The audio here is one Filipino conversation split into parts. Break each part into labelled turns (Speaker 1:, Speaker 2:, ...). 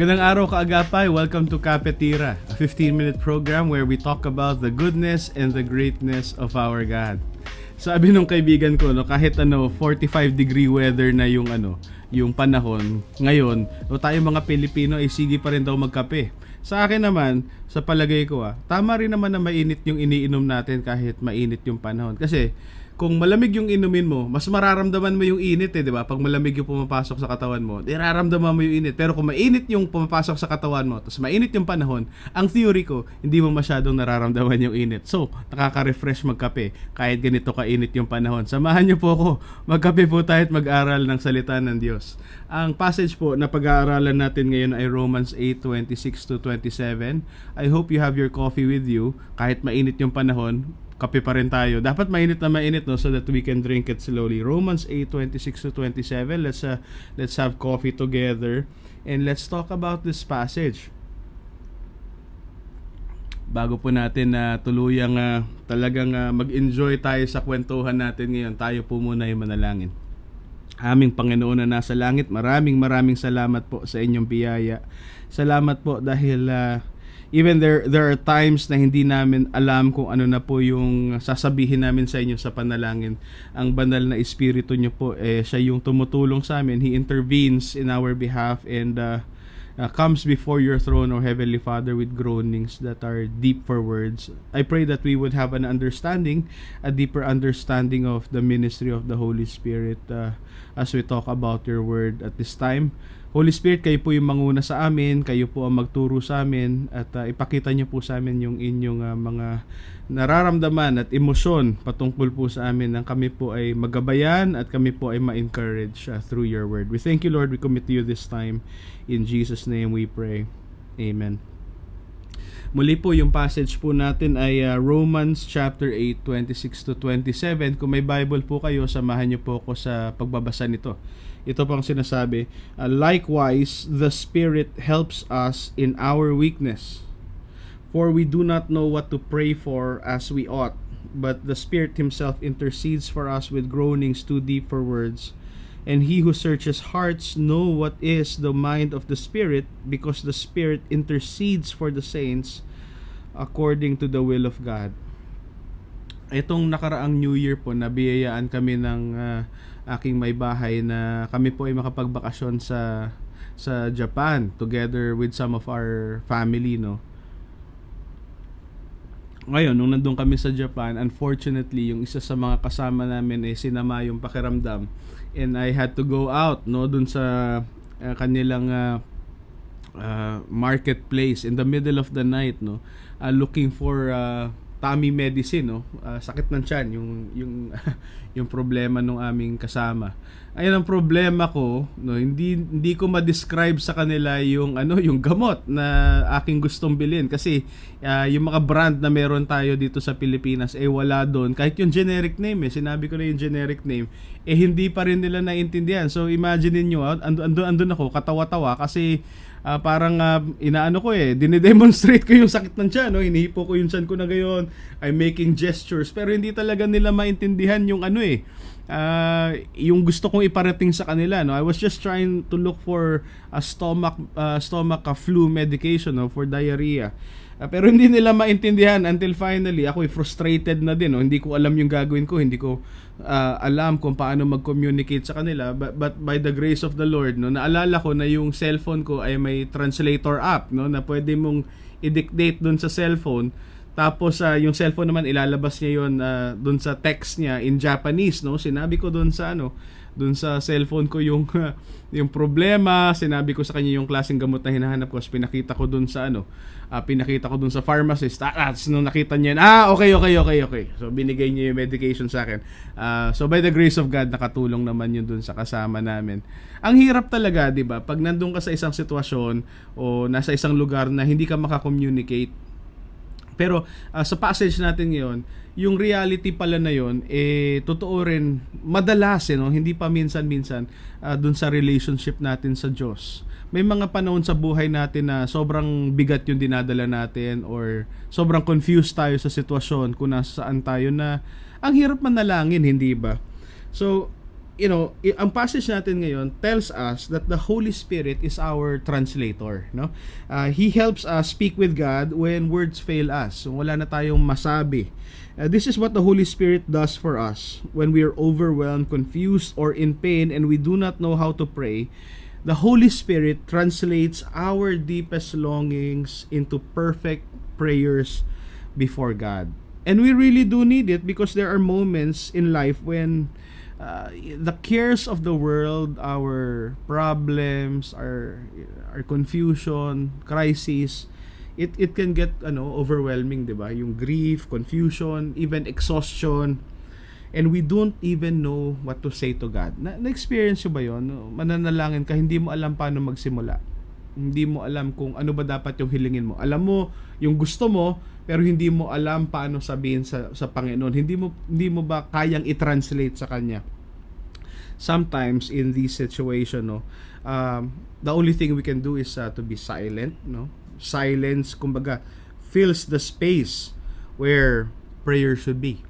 Speaker 1: Magandang araw kaagapay. Welcome to Kapetira, a 15-minute program where we talk about the goodness and the greatness of our God. Sabi nung kaibigan ko, no, kahit ano 45 degree weather na yung ano, yung panahon ngayon, o tayo mga Pilipino ay sige pa rin daw magkape. Sa akin naman, sa palagay ko ah, tama rin naman na mainit yung iniinom natin kahit mainit yung panahon. Kasi kung malamig yung inumin mo, mas mararamdaman mo yung init eh, di ba? Pag malamig yung pumapasok sa katawan mo, di nararamdaman mo yung init. Pero kung mainit yung pumapasok sa katawan mo, tapos mainit yung panahon, ang theory ko, hindi mo masyadong nararamdaman yung init. So, nakaka-refresh magkape kahit ganito kainit yung panahon. Samahan niyo po ako, magkape po tayo at mag-aral ng salita ng Diyos. Ang passage po na pag-aaralan natin ngayon ay Romans 8:26 to 27. I hope you have your coffee with you kahit mainit yung panahon kape pa rin tayo. Dapat mainit na mainit no so that we can drink it slowly. Romans 8:26 to 27. Let's uh, let's have coffee together and let's talk about this passage. Bago po natin na uh, tuluyang uh, talagang uh, mag-enjoy tayo sa kwentuhan natin ngayon, tayo po muna ay manalangin. Aming Panginoon na nasa langit, maraming maraming salamat po sa inyong biyaya. Salamat po dahil uh, even there there are times na hindi namin alam kung ano na po yung sasabihin namin sa inyo sa panalangin. Ang banal na espiritu niyo po eh siya yung tumutulong sa amin. He intervenes in our behalf and uh, uh, comes before your throne, O Heavenly Father, with groanings that are deep for words. I pray that we would have an understanding, a deeper understanding of the ministry of the Holy Spirit uh, as we talk about your word at this time. Holy Spirit, kayo po yung manguna sa amin, kayo po ang magturo sa amin at uh, ipakita niyo po sa amin yung inyong uh, mga nararamdaman at emosyon patungkol po sa amin nang kami po ay magabayan at kami po ay ma-encourage uh, through your word. We thank you Lord, we commit to you this time. In Jesus name we pray. Amen. Muli po yung passage po natin ay uh, Romans chapter 8, 26 to 27. Kung may Bible po kayo, samahan niyo po ako sa pagbabasa nito. Ito pang sinasabi, uh, likewise the Spirit helps us in our weakness. For we do not know what to pray for as we ought, but the Spirit himself intercedes for us with groanings too deep for words. And he who searches hearts know what is the mind of the Spirit, because the Spirit intercedes for the saints according to the will of God. Itong nakaraang New Year po, nabiyayaan kami ng uh, aking may bahay na kami po ay makapagbakasyon sa sa Japan together with some of our family no ngayon, nung nandun kami sa Japan, unfortunately, yung isa sa mga kasama namin ay sinama yung pakiramdam. And I had to go out, no, dun sa uh, kanilang uh, uh, marketplace in the middle of the night, no, uh, looking for uh, tummy medicine no uh, sakit ng tiyan yung yung yung problema ng aming kasama ayun ang problema ko no hindi hindi ko ma-describe sa kanila yung ano yung gamot na aking gustong bilhin kasi uh, yung mga brand na meron tayo dito sa Pilipinas eh wala doon kahit yung generic name eh sinabi ko na yung generic name eh hindi pa rin nila naintindihan so imagine niyo ando ando andun ako katawa-tawa kasi uh, parang uh, inaano ko eh, dinedemonstrate ko yung sakit ng tiyan, no? Hinihipo ko yung tiyan ko na gayon. I'm making gestures pero hindi talaga nila maintindihan yung ano eh. Uh, yung gusto kong iparating sa kanila no I was just trying to look for a stomach uh, stomach uh, flu medication no for diarrhea Uh, pero hindi nila maintindihan until finally ako frustrated na din. No? Hindi ko alam yung gagawin ko. Hindi ko uh, alam kung paano mag-communicate sa kanila. But, but by the grace of the Lord, no, naalala ko na yung cellphone ko ay may translator app no, na pwede mong i-dictate dun sa cellphone. Tapos uh, yung cellphone naman ilalabas niya yon uh, dun sa text niya in Japanese no. Sinabi ko dun sa ano dun sa cellphone ko yung yung problema, sinabi ko sa kanya yung klaseng gamot na hinahanap ko, pinakita ko dun sa ano, uh, pinakita ko dun sa pharmacist. Ah, ah nung nakita niya, ah, okay, okay, okay, okay. So binigay niya yung medication sa akin. Uh, so by the grace of God, nakatulong naman yun dun sa kasama namin. Ang hirap talaga, 'di ba? Pag nandun ka sa isang sitwasyon o nasa isang lugar na hindi ka maka-communicate pero uh, sa passage natin ngayon, yung reality pala na yon eh totoo rin madalas eh, no? hindi pa minsan-minsan uh, dun sa relationship natin sa Diyos. May mga panahon sa buhay natin na sobrang bigat yung dinadala natin or sobrang confused tayo sa sitwasyon kung nasaan tayo na ang hirap manalangin, hindi ba? So, you know, ang passage natin ngayon tells us that the Holy Spirit is our translator, no? Uh, he helps us speak with God when words fail us. So, wala na tayong masabi. Uh, this is what the Holy Spirit does for us when we are overwhelmed, confused, or in pain and we do not know how to pray. The Holy Spirit translates our deepest longings into perfect prayers before God. And we really do need it because there are moments in life when uh, the cares of the world, our problems, our our confusion, crises, it it can get ano overwhelming, 'di ba? Yung grief, confusion, even exhaustion. And we don't even know what to say to God. Na, na-experience nyo ba yun? Mananalangin ka, hindi mo alam paano magsimula. Hindi mo alam kung ano ba dapat yung hilingin mo. Alam mo yung gusto mo, pero hindi mo alam paano sabihin sa sa Panginoon. Hindi mo hindi mo ba kayang i-translate sa kanya? Sometimes in this situation, no, um, the only thing we can do is uh, to be silent, no? Silence kumbaga fills the space where prayer should be.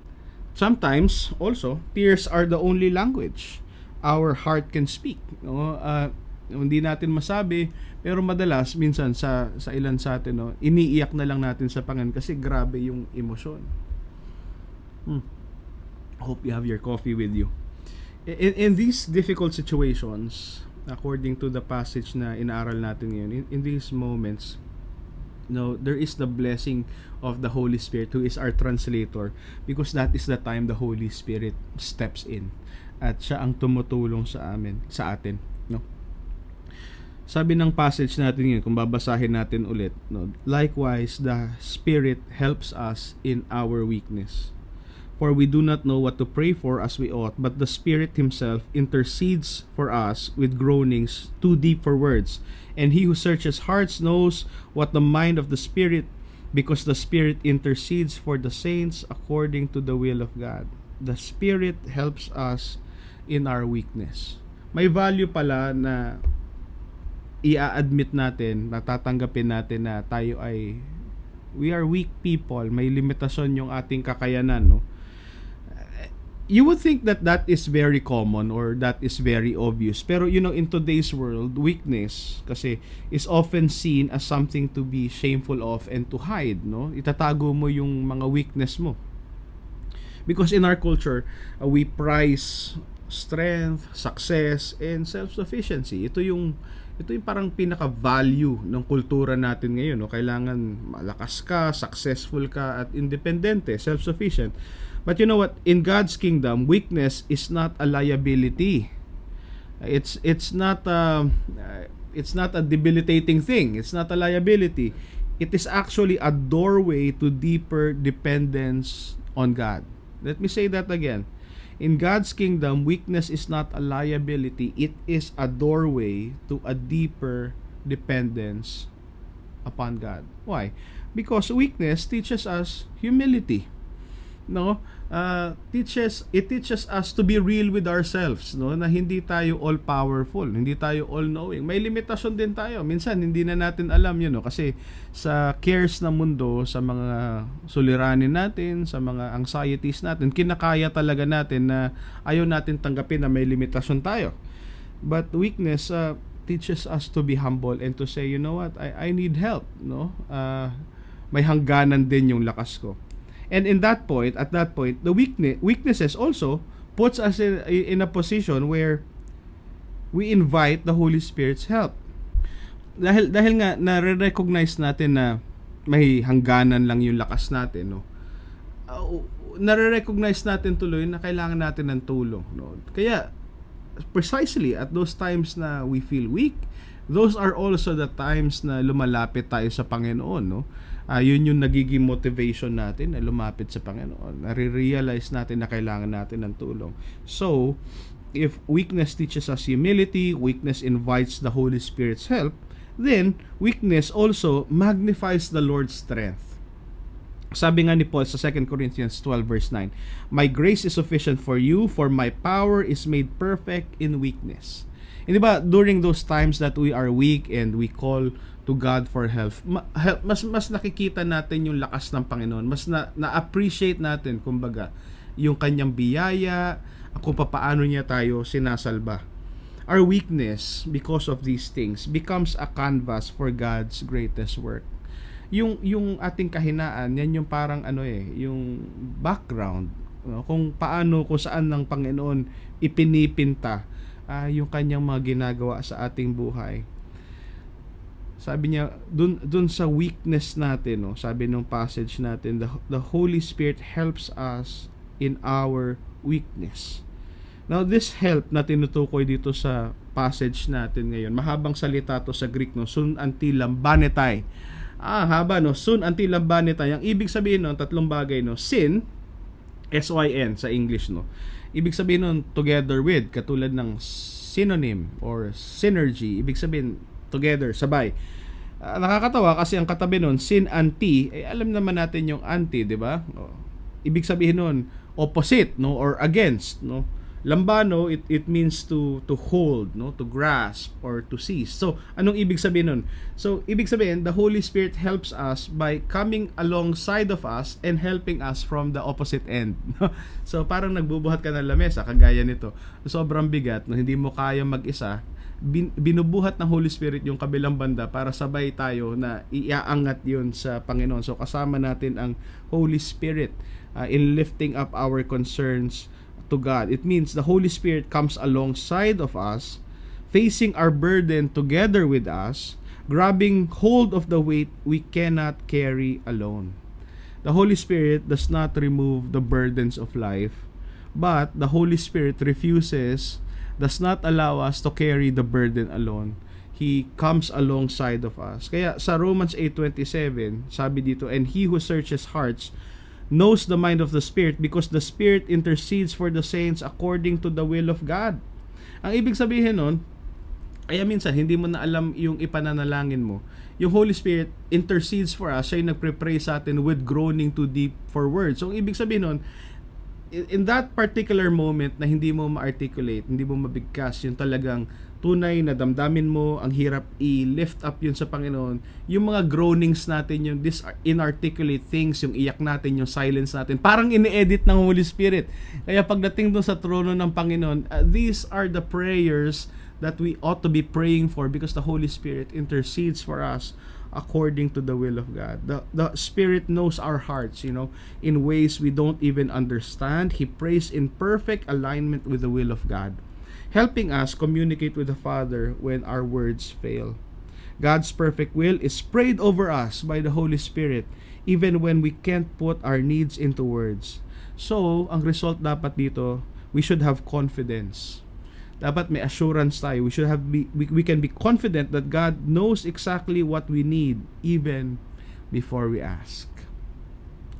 Speaker 1: Sometimes also tears are the only language our heart can speak, no? Uh, hindi natin masabi pero madalas minsan sa sa ilan sa atin no iniiyak na lang natin sa Panginoon kasi grabe yung emosyon. Hmm. hope you have your coffee with you. In, in these difficult situations according to the passage na inaaral natin ngayon in, in these moments no there is the blessing of the Holy Spirit who is our translator because that is the time the Holy Spirit steps in at siya ang tumutulong sa amin sa atin sabi ng passage natin ngayon kung babasahin natin ulit no likewise the spirit helps us in our weakness. For we do not know what to pray for as we ought but the spirit himself intercedes for us with groanings too deep for words. And he who searches hearts knows what the mind of the spirit because the spirit intercedes for the saints according to the will of God. The spirit helps us in our weakness. May value pala na i-admit natin, natatanggapin natin na tayo ay we are weak people, may limitasyon yung ating kakayanan, no? You would think that that is very common or that is very obvious. Pero you know, in today's world, weakness kasi is often seen as something to be shameful of and to hide, no? Itatago mo yung mga weakness mo. Because in our culture, uh, we prize strength, success, and self-sufficiency. Ito yung ito yung parang pinaka-value ng kultura natin ngayon. No? Kailangan malakas ka, successful ka, at independente, self-sufficient. But you know what? In God's kingdom, weakness is not a liability. It's it's not a, it's not a debilitating thing. It's not a liability. It is actually a doorway to deeper dependence on God. Let me say that again. In God's kingdom, weakness is not a liability, it is a doorway to a deeper dependence upon God. Why? Because weakness teaches us humility. No? Uh, teaches it teaches us to be real with ourselves, no? Na hindi tayo all powerful, hindi tayo all knowing. May limitasyon din tayo. Minsan hindi na natin alam 'yun, no? Kasi sa cares ng mundo, sa mga suliranin natin, sa mga anxieties natin, kinakaya talaga natin na ayaw natin tanggapin na may limitasyon tayo. But weakness uh, teaches us to be humble and to say, you know what, I I need help, no? Uh, may hangganan din yung lakas ko. And in that point, at that point, the weakness weaknesses also puts us in, in a position where we invite the Holy Spirit's help. Dahil dahil nga na-recognize natin na may hangganan lang yung lakas natin, no. Uh, nare-recognize natin tuloy na kailangan natin ng tulong, no. Kaya precisely at those times na we feel weak, those are also the times na lumalapit tayo sa Panginoon, no? Uh, yun yung nagiging motivation natin na lumapit sa Panginoon. Nare-realize natin na kailangan natin ng tulong. So, if weakness teaches us humility, weakness invites the Holy Spirit's help, then weakness also magnifies the Lord's strength. Sabi nga ni Paul sa 2 Corinthians 12 verse 9, My grace is sufficient for you, for my power is made perfect in weakness. Hindi ba, during those times that we are weak and we call to God for help, ma- help mas mas nakikita natin yung lakas ng Panginoon. Mas na, na-appreciate natin, kumbaga, yung kanyang biyaya kung papaano niya tayo sinasalba. Our weakness because of these things becomes a canvas for God's greatest work. Yung yung ating kahinaan, yan yung parang ano eh, yung background kung paano kung saan ng Panginoon ipinipinta ah, yung kanyang mga ginagawa sa ating buhay. Sabi niya, dun, dun sa weakness natin, no, sabi nung passage natin, the, the Holy Spirit helps us in our weakness. Now, this help na tinutukoy dito sa passage natin ngayon, mahabang salita to sa Greek, no, sun antilam banetai. Ah, haba, no, sun antilam banetai. Ang ibig sabihin, no, tatlong bagay, no, sin, S-Y-N sa English, no. Ibig sabihin nun, together with, katulad ng synonym or synergy, ibig sabihin, together, sabay. Ah, nakakatawa kasi ang katabi nun, sin anti, eh alam naman natin yung anti, di ba? Oh. Ibig sabihin nun, opposite, no, or against, no. Lambano, it, it means to to hold, no, to grasp or to seize. So, anong ibig sabihin nun? So, ibig sabihin, the Holy Spirit helps us by coming alongside of us and helping us from the opposite end. no? so, parang nagbubuhat ka ng lamesa, kagaya nito. Sobrang bigat, no, hindi mo kaya mag-isa, bin, binubuhat ng Holy Spirit yung kabilang banda para sabay tayo na iaangat yun sa Panginoon. So kasama natin ang Holy Spirit uh, in lifting up our concerns to God. It means the Holy Spirit comes alongside of us, facing our burden together with us, grabbing hold of the weight we cannot carry alone. The Holy Spirit does not remove the burdens of life, but the Holy Spirit refuses does not allow us to carry the burden alone. He comes alongside of us. Kaya sa Romans 8:27, sabi dito, and he who searches hearts knows the mind of the Spirit because the Spirit intercedes for the saints according to the will of God. Ang ibig sabihin nun, kaya minsan hindi mo na alam yung ipananalangin mo. Yung Holy Spirit intercedes for us, siya yung nagpre-pray sa atin with groaning too deep for words. So, ang ibig sabihin nun, in that particular moment na hindi mo ma-articulate, hindi mo mabigkas, yung talagang tunay na damdamin mo, ang hirap i-lift up yun sa Panginoon, yung mga groanings natin, yung this inarticulate things, yung iyak natin, yung silence natin, parang ini-edit ng Holy Spirit. Kaya pagdating doon sa trono ng Panginoon, uh, these are the prayers that we ought to be praying for because the Holy Spirit intercedes for us according to the will of God. The the Spirit knows our hearts, you know, in ways we don't even understand. He prays in perfect alignment with the will of God, helping us communicate with the Father when our words fail. God's perfect will is prayed over us by the Holy Spirit even when we can't put our needs into words. So, ang result dapat dito, we should have confidence dapat may assurance tayo. We should have be, we, we can be confident that God knows exactly what we need even before we ask.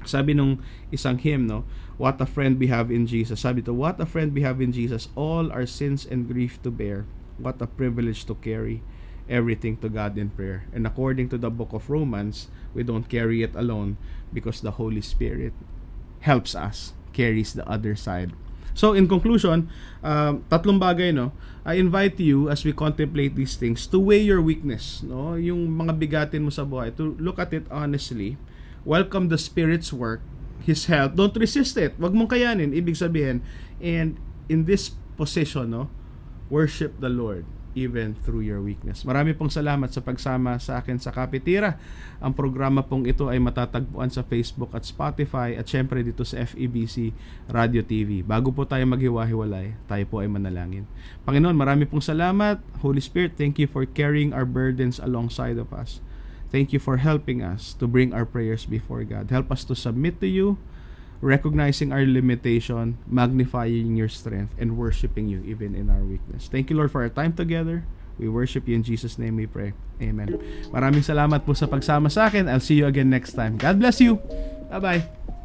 Speaker 1: Sabi nung isang hymn, no, what a friend we have in Jesus. Sabi to, what a friend we have in Jesus, all our sins and grief to bear. What a privilege to carry everything to God in prayer. And according to the book of Romans, we don't carry it alone because the Holy Spirit helps us, carries the other side So in conclusion, um, tatlong bagay no. I invite you as we contemplate these things to weigh your weakness, no? Yung mga bigatin mo sa buhay, to look at it honestly. Welcome the Spirit's work, His help. Don't resist it. Wag mong kayanin, ibig sabihin. And in this position, no, worship the Lord even through your weakness. Marami pong salamat sa pagsama sa akin sa Kapitira. Ang programa pong ito ay matatagpuan sa Facebook at Spotify at syempre dito sa FEBC Radio TV. Bago po tayo maghiwa-hiwalay, tayo po ay manalangin. Panginoon, marami pong salamat. Holy Spirit, thank you for carrying our burdens alongside of us. Thank you for helping us to bring our prayers before God. Help us to submit to you recognizing our limitation, magnifying your strength, and worshiping you even in our weakness. Thank you, Lord, for our time together. We worship you in Jesus' name we pray. Amen. Maraming salamat po sa pagsama sa akin. I'll see you again next time. God bless you. Bye-bye.